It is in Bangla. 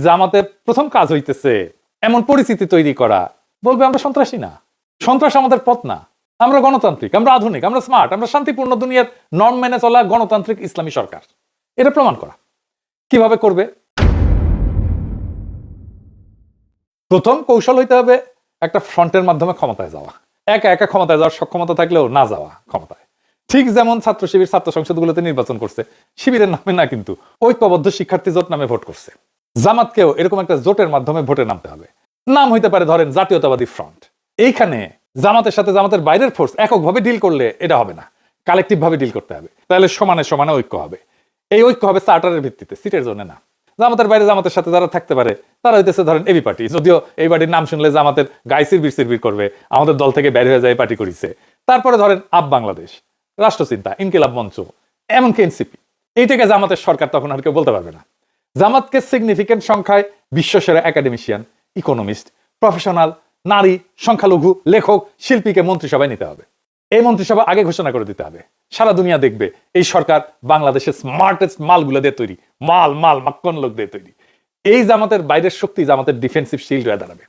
জামাতের প্রথম কাজ হইতেছে এমন পরিস্থিতি তৈরি করা। বলবে, আমরা সন্ত্রাসী না। সন্ত্রাস আমাদের পথ না। আমরা গণতান্ত্রিক, আমরা আধুনিক, আমরা স্মার্ট, আমরা শান্তিপূর্ণ দুনিয়ার নর্ম মেনে চলা গণতান্ত্রিক ইসলামী সরকার। এটা প্রমাণ করা। কীভাবে করবে? প্রথম কৌশল হইতে হবে একটা ফ্রন্টের মাধ্যমে ক্ষমতায় যাওয়া। একা একা ক্ষমতায় যাওয়ার সক্ষমতা থাকলেও না যাওয়া ক্ষমতায়। ঠিক যেমন ছাত্র শিবির ছাত্র সংসদগুলোতে নির্বাচন করছে, শিবিরের নামে না কিন্তু ঐক্যবদ্ধ শিক্ষার্থী জোট নামে ভোট করছে। জামাতকেও এরকম একটা জোটের মাধ্যমে ভোটে নামতে হবে। নাম হইতে পারে ধরেন জাতীয়তাবাদী ফ্রন্ট। এইখানে জামাতের সাথে জামাতের বাইরের ফোর্স এককভাবে ডিল করলে এটা হবে না। কালেকটিভ ভাবে ডিল করতে হবে। তাহলে সমানে সমানে ঐক্য হবে। এই ঐক্য হবে চার্টারের ভিত্তিতে, সিটের জন্য না। জামাতের বাইরে জামাতের সাথে যারা থাকতে পারে, তারা হইতেছে ধরেন এবি পার্টি। যদিও এই পার্টির নাম শুনলে জামাতের গায়ে সিরবির সিরবির করবে, আমাদের দল থেকে বের হয়ে যায় পার্টি করিছে। তারপরে ধরেন আপ বাংলাদেশ, রাষ্ট্রচিন্তা, ইনকিলাব মঞ্চ, এমনকি এনসিপি। এইটাকে জামাতের সরকার তখন আর কেউ বলতে পারবে না। জামাতকে সিগনিফিকেন্ট সংখ্যায় বিশ্বসেরা একাডেমিশিয়ান ইকোনমিস্ট প্রফেশনাল নারী, সংখ্যালঘু, লেখক, শিল্পীকে মন্ত্রিসভায় নিতে হবে। এই মন্ত্রিসভা আগে ঘোষণা করে দিতে হবে। সারা দুনিয়া দেখবে এই সরকার বাংলাদেশের স্মার্টেস্ট মালগুলো দিয়ে তৈরি। মাল মাল মাক্কন লোক দিয়ে তৈরি। এই জামাতের বাইরের শক্তি জামাতের ডিফেন্সিভ শিল্ড হয়ে দাঁড়াবে।